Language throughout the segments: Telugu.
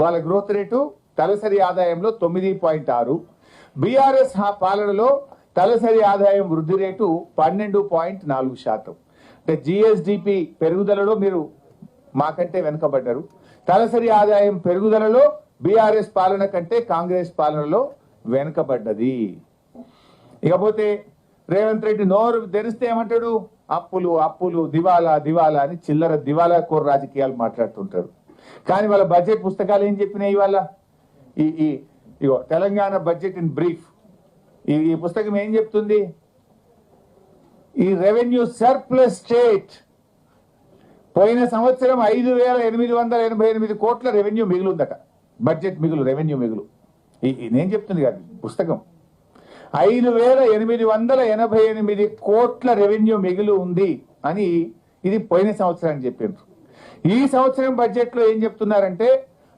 వాళ్ళ గ్రోత్ రేటు తలసరి ఆదాయంలో తొమ్మిది పాయింట్ ఆరు. బీఆర్ఎస్ పాలనలో తలసరి ఆదాయం వృద్ధి రేటు పన్నెండు పాయింట్ నాలుగు శాతం. అంటే జిఎస్డిపి పెరుగుదలలో మీరు మాకంటే వెనుకబడ్డారు. తలసరి ఆదాయం పెరుగుదలలో బీఆర్ఎస్ పాలన కంటే కాంగ్రెస్ పాలనలో వెనుకబడ్డది. ఇకపోతే రేవంత్ రెడ్డి నోరు తెరిస్తే ఏమంటాడు? అప్పులు అప్పులు దివాలా దివాలా అని చిల్లర దివాలా కోర రాజకీయాలు మాట్లాడుతుంటారు. కానీ వాళ్ళ బడ్జెట్ పుస్తకాలు ఏం చెప్పినాయి ఇవాళ? ఈ ఈ ఇగో తెలంగాణ బడ్జెట్ ఇన్ బ్రీఫ్ ఈ ఈ పుస్తకం ఏం చెప్తుంది? ఈ రెవెన్యూ సర్ప్లస్ స్టేట్ పోయిన సంవత్సరం ఐదు వేల ఎనిమిది వందల ఎనభై ఎనిమిది కోట్ల రెవెన్యూ మిగులుందట. బడ్జెట్ మిగులు రెవెన్యూ మిగులు. ఈ- నేను చెప్తుంది కాదు పుస్తకం. ఐదు వేల ఎనిమిది వందల ఎనభై ఎనిమిది కోట్ల రెవెన్యూ మిగులు ఉంది అని ఇది పోయిన సంవత్సరం చెప్పిండ్రు. ఈ సంవత్సరం బడ్జెట్లో ఏం చెప్తున్నారంటే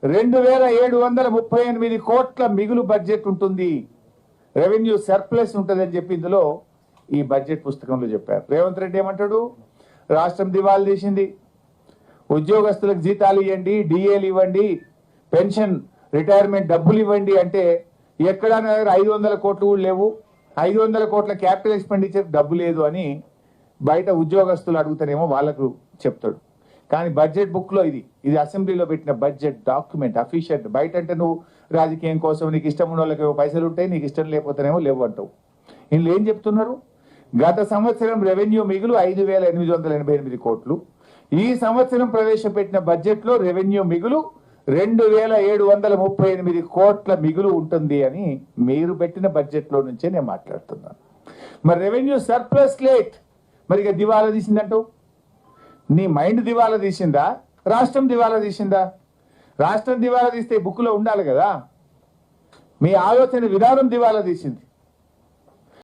రెండు వేల ఏడు వందల ముప్పై ఎనిమిది కోట్ల మిగులు బడ్జెట్ ఉంటుంది. రెవెన్యూ సర్ప్లస్ ఉంటుంది అని చెప్పి ఇందులో ఈ బడ్జెట్ పుస్తకంలో చెప్పారు. రేవంత్ రెడ్డి ఏమంటాడు? రాష్ట్రం దివాలు తీసింది. ఉద్యోగస్తులకు జీతాలు ఇవ్వండి డిఏలు ఇవ్వండి పెన్షన్ రిటైర్మెంట్ డబ్బులు ఇవ్వండి అంటే ఎక్కడ దగ్గర ఐదు వందల కోట్లు కూడా లేవు. ఐదు వందల కోట్ల క్యాపిటల్ ఎక్స్పెండిచర్ డబ్బు లేదు అని బయట ఉద్యోగస్తులు అడుగుతారేమో వాళ్ళకు చెప్తాడు. కానీ బడ్జెట్ బుక్లో ఇది ఇది అసెంబ్లీలో పెట్టిన బడ్జెట్ డాక్యుమెంట్ అఫీషియల్ బయట అంటే నువ్వు రాజకీయం కోసం నీకు ఇష్టం ఉన్న వాళ్ళకి పైసలు ఉంటాయి నీకు ఇష్టం లేకపోతేనేమో లేవు అంటావు. వీళ్ళు ఏం చెప్తున్నారు? గత సంవత్సరం రెవెన్యూ మిగులు ఐదు వేల ఎనిమిది వందల ఎనభై ఎనిమిది కోట్లు. ఈ సంవత్సరం ప్రవేశపెట్టిన బడ్జెట్లో రెవెన్యూ మిగులు రెండు వేల ఏడు వందల ముప్పై ఎనిమిది కోట్ల మిగులు ఉంటుంది అని మీరు పెట్టిన బడ్జెట్లో నుంచే నేను మాట్లాడుతున్నాను. మరి రెవెన్యూ సర్ప్లస్ లేట్. మరి ఇక దివాలా తీసిందంటూ నీ మైండ్ దివాలా తీసిందా? రాష్ట్రం దివాలా తీసిందా? రాష్ట్రం దివాలా తీస్తే బుక్లో ఉండాలి కదా? మీ ఆలోచన విధానం దివాలా తీసింది.